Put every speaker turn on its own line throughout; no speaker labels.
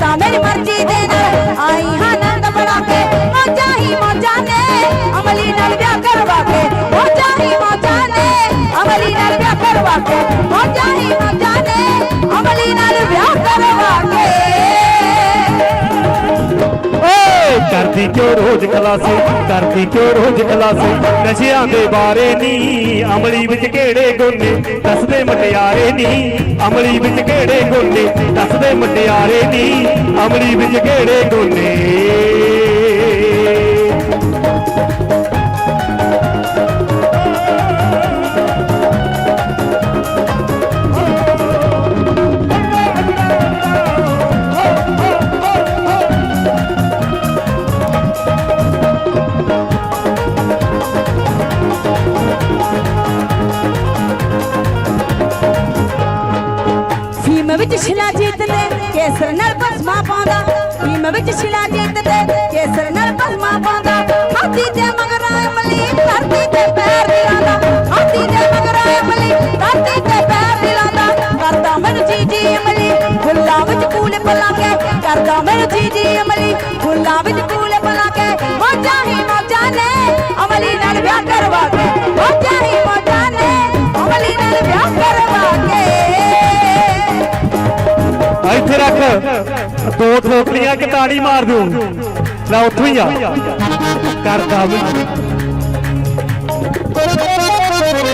तो मेरी मर्ज़ी देना। आई नंद बढ़ा के मौजा ही मौजा ने। अमली नल ब्याह करवा के, मौजा ही मौजा ने। अमली नल ब्याह करवा के
ਕਰਦੀ ਕਿਉਂ ਰੋਜ਼ ਕਲਾਸੇ ਕਰਦੀ ਕਿਉਂ ਰੋਜ਼ ਕਲਾਸੇ ਨਸ਼ਿਆਂ ਦੇ ਬਾਰੇ ਨਹੀਂ ਅਮਲੀ ਵਿੱਚ ਕਿਹੜੇ ਗੋਨੇ ਦੱਸਦੇ ਮਟਿਆਰੇ ਨਹੀਂ ਅਮਲੀ ਵਿੱਚ ਕਿਹੜੇ ਗੋਨੇ ਦੱਸਦੇ ਮਟਿਆਰੇ ਨਹੀਂ ਅਮਲੀ ਵਿੱਚ ਕਿਹੜੇ ਗੋਨੇ
ਵਿੱਚ ਸ਼ਿਲਾ ਜੀਤ ਦੇ ਕੇਸਰ ਨਾਲ ਭਸਮਾ ਪਾਉਂਦਾ। ਫੀਮ ਵਿੱਚ ਸ਼ਿਲਾ ਜੀਤ ਦੇ ਕੇਸਰ ਨਾਲ ਭਸਮਾ ਪਾਉਂਦਾ। ਹਾਥੀ ਦੇ ਮਗਰ ਅਮਲੀ ਧਰਤੀ ਤੇ ਪੈਰ ਹਿਲਾਉਂਦਾ। ਹਾਥੀ ਦੇ ਮਗਰ ਅਮਲੀ ਧਰਤੀ ਤੇ ਪੈਰ ਹਿਲਾਉਂਦਾ। ਕਰਦਾ ਮੈਨੂੰ ਜੀ ਜੀ ਅਮਲੀ ਫੁੱਲਾਂ ਵਿੱਚ ਕੂਲੇ ਪਲਾ ਕੇ ਕਰਦਾ ਮੈਨੂੰ ਜੀ ਜੀ ਅਮਲੀ
ਇੱਥੇ ਰੱਖ ਦੋ ਠੋਕਲੀਆਂ ਕਿ ਤਾੜੀ ਮਾਰ ਦੂੰ। ਲੈ, ਉੱਥੋਂ ਹੀ ਆ। ਕਰਦਾ ਵੀ।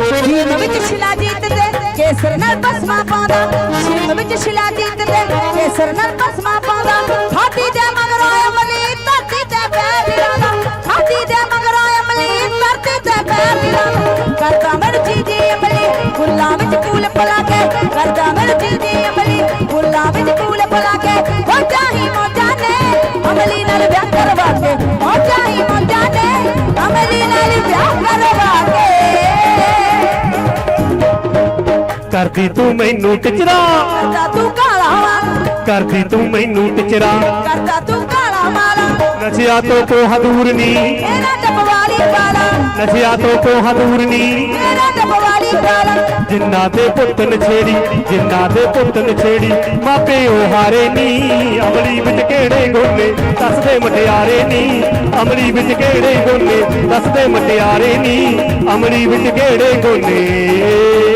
ਸ਼ਿਮ ਵਿੱਚ ਸ਼ਿਲਾ ਜੀਤ ਦੇ ਕੇਸਰ ਨਾਲ ਭਸਮਾ ਪਾਉਂਦਾ। ਸ਼ਿਮ ਵਿੱਚ ਸ਼ਿਲਾ ਜੀਤ ਦੇ ਕੇਸਰ ਨਾਲ ਭਸਮਾ ਪਾਉਂਦਾ। ਹਾਥੀ ਦੇ ਮਗਰ ਅਮਲੀ ਧਰਤੀ ਤੇ ਪੈਰ ਹਿਲਾਉਂਦਾ। ਹਾਥੀ ਦੇ ਮਗਰ ਅਮਲੀ ਧਰਤੀ ਤੇ ਪੈਰ ਹਿਲਾਉਂਦਾ। ਕਰਦਾ ਮੈਨੂੰ ਜੀ ਜੀ ਅਮਲੀ, ਫੁੱਲਾਂ ਵਿੱਚ ਫੂਲ ਪਲਾ ਕੇ ਕਰਦਾ
ਕਰਦੀ ਤੂੰ ਮੈਨੂੰ ਟਿਚਰਾ।
ਕਰਦਾ ਤੂੰ ਕਾਲਾ ਵਾ
ਕਰਦੀ ਤੂੰ ਮੈਨੂੰ ਟਿਚਰਾ।
ਕਰਦਾ ਤੂੰ ਕਾਲਾ ਮਾਲਾ।
ਨਸ਼ਿਆਂ ਤੋਂ ਕੋਹ ਦੂਰ ਨਹੀਂ
ਮੇਰਾ ਟਪਵਾਲੀ ਵਾਲਾ।
ਨਸ਼ਿਆਂ ਤੋਂ ਕੋਹ ਦੂਰ ਨਹੀਂ
ਮੇਰਾ ਟਪਵਾਲੀ ਵਾਲਾ।
ਜਿੰਨਾ ਦੇ ਪੁੱਤ ਨਛੇੜੀ ਜਿੰਨਾ ਦੇ ਪੁੱਤ ਨਛੇੜੀ ਮਾਪੇ ਉਹ ਹਾਰੇ ਨਹੀਂ ਅਮਲੀ ਵਿੱਚ ਕਿਹੜੇ ਗੋਨੇ ਦੱਸਦੇ ਮਟਿਆਰੇ ਨਹੀਂ ਅਮਲੀ ਵਿੱਚ ਕਿਹੜੇ ਗੋਨੇ ਦੱਸਦੇ ਮਟਿਆਰੇ ਨਹੀਂ ਅਮਲੀ ਵਿੱਚ ਕਿਹੜੇ ਗੋਨੇ